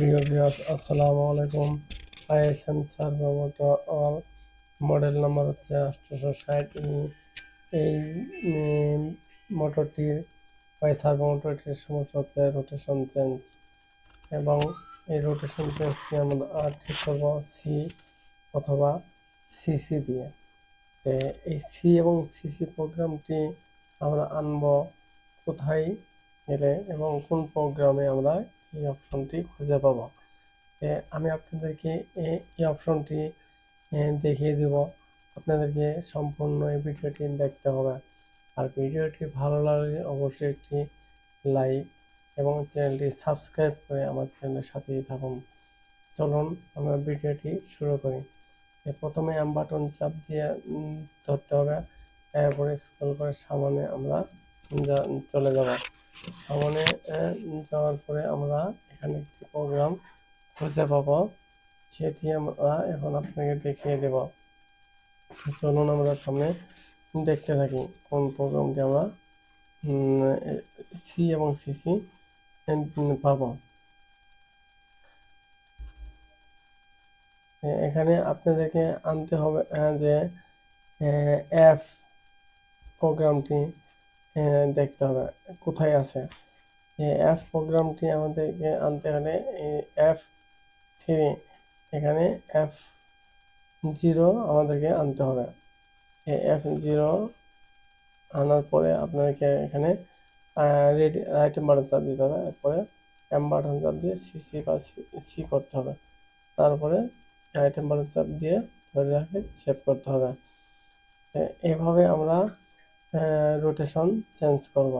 প্রিয় ভিউয়ার্স আসসালামু আলাইকুম। ISM servo motor all model number হচ্ছে আটশোশো ষাট। এই মোটরটির বাই সার্ভো মোটরটির সমস্যা হচ্ছে রোটেশন চেঞ্জ এবং এই রোটেশন চেঞ্জটি আমরা আহ, ঠিক করব সি অথবা সিসি দিয়ে। এই সি এবং সিসি প্রোগ্রামটি আমরা আনব কোথায় গেলে এবং কোন প্রোগ্রামে আমরা এই অপশনটি খুঁজে পাবো। আমি আপনাদেরকে এই অপশনটি দেখিয়ে দেব। আপনাদেরকে সম্পূর্ণ এই ভিডিওটি দেখতে হবে। আর ভিডিওটি ভালো লাগলে অবশ্যই একটি লাইক এবং চ্যানেলটি সাবস্ক্রাইব করে আমার চ্যানেলের সাথেই থাকুন। চলুন, আমরা ভিডিওটি শুরু করি। প্রথমে এম বাটন চাপ দিয়ে ধরতে হবে। এরপরে স্ক্রল করে সামনে আমরা চলে যাব। সামনে যাওয়ার পরে আমরা এখানে একটি প্রোগ্রাম খুঁজে পাবো। সেটি আমরা এখন আপনাকে দেখিয়ে দেব। চলুন আমরা সামনে দেখতে থাকি কোন প্রোগ্রামটি আমরা সি এবং সিসি পাবো। এখানে আপনাদেরকে আনতে হবে যে অ্যাপ প্রোগ্রামটি। দেখতে হবে, কোথায় আছে। অ্যাপ প্রোগ্রামটি আমাদেরকে আনতে হলে এফ থ্রি এখানে এফ জিরো আমাদেরকে আনতে হবে। এফ জিরো আনার পরে আপনাদেরকে এখানে রেডি রাইট বাটন চাপ দিতে হবে। এরপরে এম বাটন চাপ দিয়ে সিসি বা সি করতে হবে। তারপরে আইটেম বাটন চাপ দিয়ে ধরে রাখে সেভ করতে হবে। এভাবে আমরা রোটেশন চেঞ্জ করব।